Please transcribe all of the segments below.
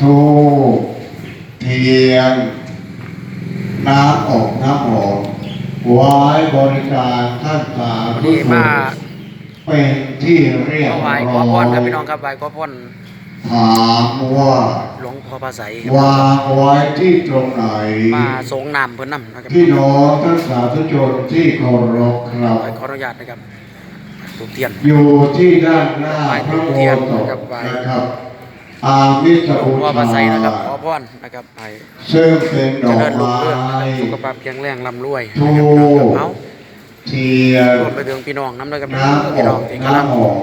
ทูปเทียน น้ำอบน้ำหอมไว้บริการท่านสาธุดีชนมาเป็นที่เรียบถร้วายขอพรครับพี่น้องครับไหว้ขอพรถามว่าหลวงพ่อพระไสยวางไว้ที่ตรงไหน มาสงน้ำเพิ่นน้ำนะครับพี่น้องท่านสาธุชนที่เคารพครับขออนุญาตนะครับถูกเทียน อยู่ที่ด้านหน้าพระโบสถ์นะครับ อามิสหลวงอุพ่อพระไสยนะครับขอชาพรนะครับให้ซึ่งเป็นดเจอกริญรุ่งไม้เรืองนะครับสุขภาพแข็งแรงร่ำรวยทูนะครับบเอาเทียนรวมไปถึงพี่น้องน้ำด้วยกับน้ำอพี่น้องอกที่กำลังน้ำหอม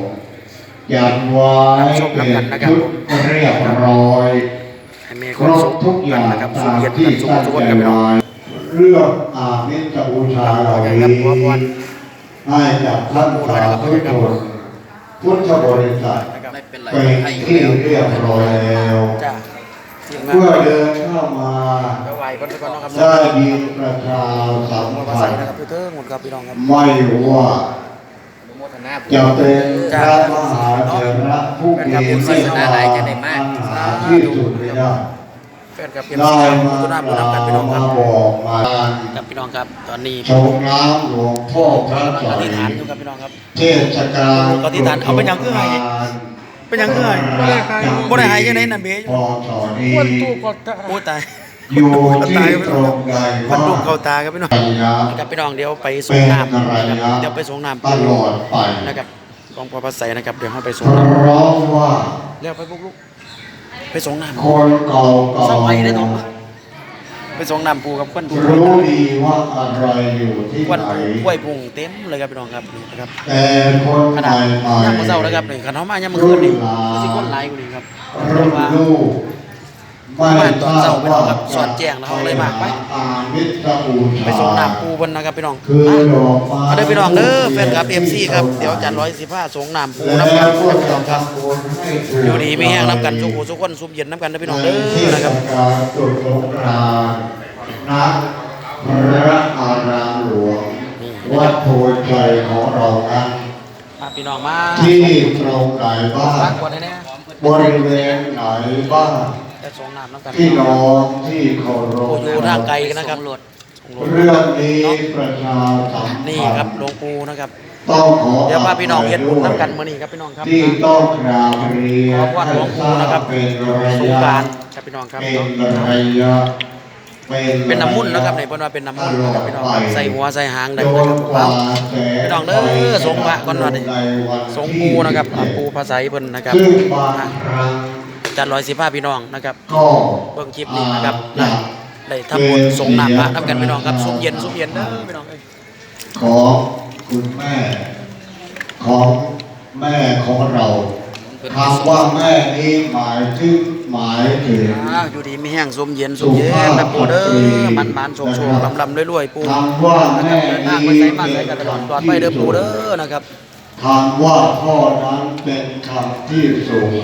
ยันไว้รับชมเป็นน้ำกันนะครับชุดเรียบร้อยให้มีคความรบสุขทุกอย่างนะครับสุตาขมเย็นที่สุขตั้งสุขใจกันพี่น้องไว้เรื่องอามิสอุชาเหล่าคนี้รับขอพรให้กับท่านสาธุชน พุทธบริษัทนะครับไม่เป็นไรเป็นให้อยู่ที่แล้วเรียบร้อยแล้วจ้าทีมงานเมื่อเดินเข้ามาไปไหว้ก่อนก่อนนะครับได้ยินประชาสัมหลวงพ่อพระพัไสนยธ์นะครับพี่เทิงหมดครับพี่น้องครับไม่ว่าอนุโมทนาบุญจะเป็นพระมหาเถระผู้มีครับไม่ศาสนาหลายจะได้มากหาที่สุดไม่ได้ แฟนกับพี่น้ได้องมาตุนาบุญน้ำกันพี่น้องคมารับบอกมากับพี่น้องครับ ตอนนี้ชมน้ำหลวงพ่อพระกำลังใสอธิษฐานอยู่กับพี่น้องครับเทศกาลอธิษฐานเอาเป็นอย่างคือไงเป็นหยังคือไงบ่ได้หายจังได๋นั่นเบ้พอสอนี้โอ้ตายอยู่ที่ตรงใดมันว่าดุเข้าตาครับพี่น้องปัญญากับพี่น้องเดี๋ยวไปส่งน้ำนะครับเดี๋ยวไปส่งน้ำตลอดไปนะครับกองพอพระไสยนะครับเดี๋ยวเฮาไปส่งเพน้ำราะว่าเร็วไปพวกลูก ไปส่งน้ำคนเก่าเก่าสักไปได้ตองไปส่งน้ำปูกับควนปูรู้ดีว่าอะไรอยู่ที่ควนไหนปูกล้วยปุงเต็มเลยครับพี่น้องครับนี่นะครับแต่คนขใหนาดม่ใหม่ยามมื้อเช้านะครับนี่คันเฮามายามมื้อคืนนี่ก็สิคนหลายกว่านี้ครับรุ่นว่าลูก ไม่บ้านตอนทราเช้าบพี่น้ว่าองครับสอนแจ้งแล้วเขาเลยมาไปอามิตรบูชาไปส่งน้ำปูเพิ่นนะครับพี่น้องคือมาดอกไม้มาได้อพี่น้องเด้อแฟนคลับ FC ครับเดี๋ยวจัด115ส่งน้ำปูแล้น้ำกันวคก็รับพี่น้องครับทำบุญให้ถูกอยู่ดีมีแห้งน้ำกันสุขสุขคนซุมเย็นน้ำกันเด้อพี่น้องเด้ที่อนะครับการจุดสงกรานต์ณพระอารามหลวงวัดโพชัยของเรานั้นมาพี่น้องมาที่ตรงไหนบ้าฟังงก่อนได้แน่บริเวณไหนบ้าง จะส่งน้ำน้ำกันพี่น้องที่เคารพปูอยู่ทางไกลนะครับรถเรื่องนี้ประชาสัมพันธ์นี่ครับหลวงปู่นะครับต้องขอเดี๋ยวพาพี่น้องเฮ็ดบุญน้ำกันมื้อนี้ครับพี่น้องครับที่ต้องกราบเรียขอนพรหลวงปู่นะครับเป็นระสงยะกรารครับพี่น้องครับเป็นระยะเป็นเป็นน้ำมุ่นต์นะครับในเพิ่นว่าเป็นน้ำมุ่นต์นะครับพี่น้องครับใส่หัวใส่หางได้นะครับเอาพี่น้องเด้อสงพระก่อนว่าดิสงปูนะครับอ่าปูภาษาเพิ่นนะครับ ซึ่งบางครั้งจัด115พี่น้องนะครับก็เบิ่งคลิปนี้นะครับอานะจได้ทำบุญสงน้ำพระน้ำกันพี่น้องครับสุมเย็นสุมเย็นเด้อพี่น้องเอ้ยของคุณแม่ ของแม่ของเราคำว่าแม่นี้หมายถึงหมายถึงอ้าวอยู่ดีมีแห้งสุมเย็นสุมเย็นนะปูเด้อมันมันๆโชคๆลำๆรวยๆปูคำว่านะคแม่รับเดินทางไปนี้ไสมาไสกันตลอดปลอดภัยเด้อปูเด้อนะครับคำว่าพ่อนั้นเป็นคำที่สูง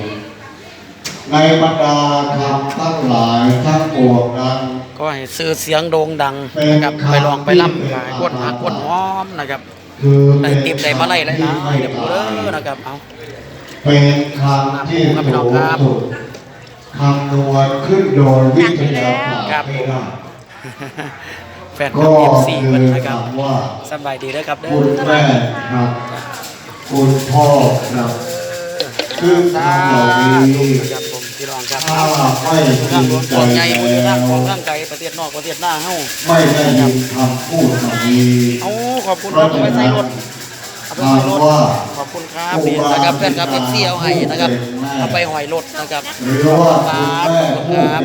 ในบรรดาคำทั้งหลายทั้งปวงนั้น ก็ให้ซื้อเสียงโด่งดังนะครับไปลองไปล่ำขายกดหักกดหอมนะครับคือได้ติบได้มาไล่ไล่นะเดี๋ยวปูเด้อนะครับเอาเป็นคำที่ครับพี่น้สูองงครับสุดคำนวณขึ้นโดยวิทยาศาสตร์ครับไม่ได้แฟนคก็ลับ FC คืเพิ่นอนะครับคำว่าสบายดีเด้อครับเด้อคุณแม่ครับคุณพ่อครับคือคำเหล่านี้ ครับผมพี่น้องครับถ้าไม่จทางหลวงใจของใหญ่บุญทางของแล้วทางไกลประเทศนอกประเทศหน้าเฮาไม่ได้ยินคำพูดเหล่านี้เอาขอบคุณครับเอาไปใส่รถเอาไปใส่รถขอบคุณครับนี่นะครับแฟนครับ FC เอาให้นะครับเอาไปหอยรถนะครับหรือว่าครับขอบคุณครับ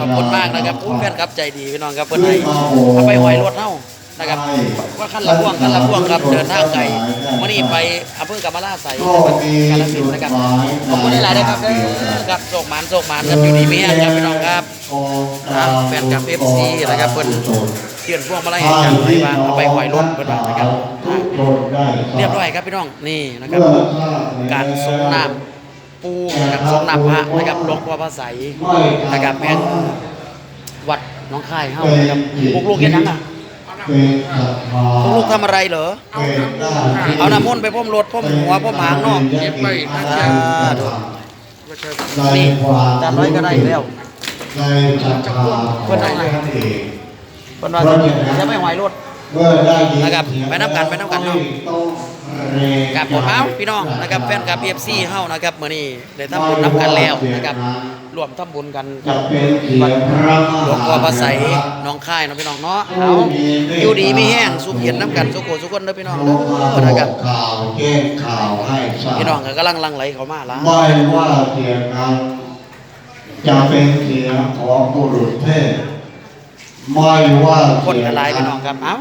ขอบคุณมากนะครับผู้แฟนครับใจดีพี่น้องครับเพิ่อนให้เอาไปหอยรถเฮา นะครับว่าขั้นละพ่วงขั้นละพ่วงครับเดินทางไกลวันนี้ไปอำเภอกำมะลาไสจังหวัดกาฬสินธุ์นะครับขอบคุณหลายๆนะครับเด้อครับโศกหมานโศกหมานครับอยู่ดีมีแห้งครับพี่น้องครับครับแฟนคลับ FC นะครับเพิ่นเขียนพวงมาลัยให้กันไว้ว่าเอาไปหอยรถเพิ่นว่านะครับเรียบร้อยครับพี่น้องนี่นะครับ การทรงน้ำปูนะครับทรงน้ำพระนะครับหลวงพ่อพระไสยนะครับแม่งวัดหน้องค่ายเฮานะครับพวกลูกเฮ็ดหยังอะ ลูกทำอะไรเหรอเป็นหน้าที่เอาน้ำมนต์ไปพ่มรถพ่มหัวพ่มหางเนาะเก็บไว้สาธุนี่จานร้อยก็ได้แล้วในศรัทธาของท่านเองเพิ่นว่าจะไม่หอยรถเมื่อได้ยิ นนะครับเสียงไปนับกันไปนับกันเนาะต้องเรงกับผมเอาพี่น้องนะครับแฟนกับ PFC เฮานะครับมื้อนี้ได้ทำบุญนับกันแล้วนะครับรวมทำบุญกันกัจะบเป็นเสียงพระมหลวงพ่อพระไสยหาน้องค่ายเนาะพี่น้องเนาะเอาอยู่ดีมีแห้งสุขเย็นน้ำกันสุขโขสุขคนเด้อพี่น้องเด้ผู้มาอนะครับบอกข่าวแจ้งข่าวให้ทราบพี่น้องก็กำลังลังไหลเข้ามาละไม่ว่าเสียงนั้นจะเป็นเสียงของบุรุษเพศไม่ว่าคนละลายพี่น้องครับเอ้า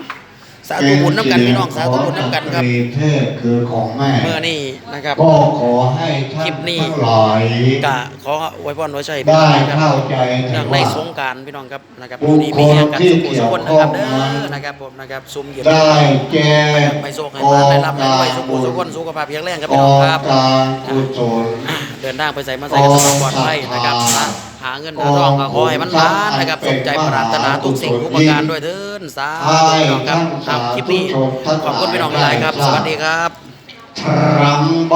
สาธุบุญน้ำกันพี่น้องสาธุบุญน้ำกันครับเป็เสียงของเพศคือของแม่เมื่อนี้นะครับก็ขอให้ท่าคลินปนี้ทั้งหลายกะขออวยพรไว้ใช่พี่ได้น้องนะครับเข้าใจเนื่องในว่าสงกรารพี่น้องครับนะครับอบุยู่คดีคมีลแห้งกันที่สุขโขสุขคนนะครับเด้เกี่ยวข้องนั้อนนะครับผมนะครับซุ่มเย็นได้แก่ไปโชคให้มาได้รับให้รวยสุขโขสุขคนสุขภาพแข็งแรงครับอพี่น้อองกครับการกุศลเดินทางไปใส่มาใส่กันสมปลอดภัยนะครับนะหา เงินหาทองก็ขอให้มันมานะครับสมใจปรารถนาทุกสิ่งทุกประการด้วยเถินสาธุพี่น้องครับครับคลิปนี้ขอบคุณพี่น้องหลายๆครับ สวัสดีครับทรัมป์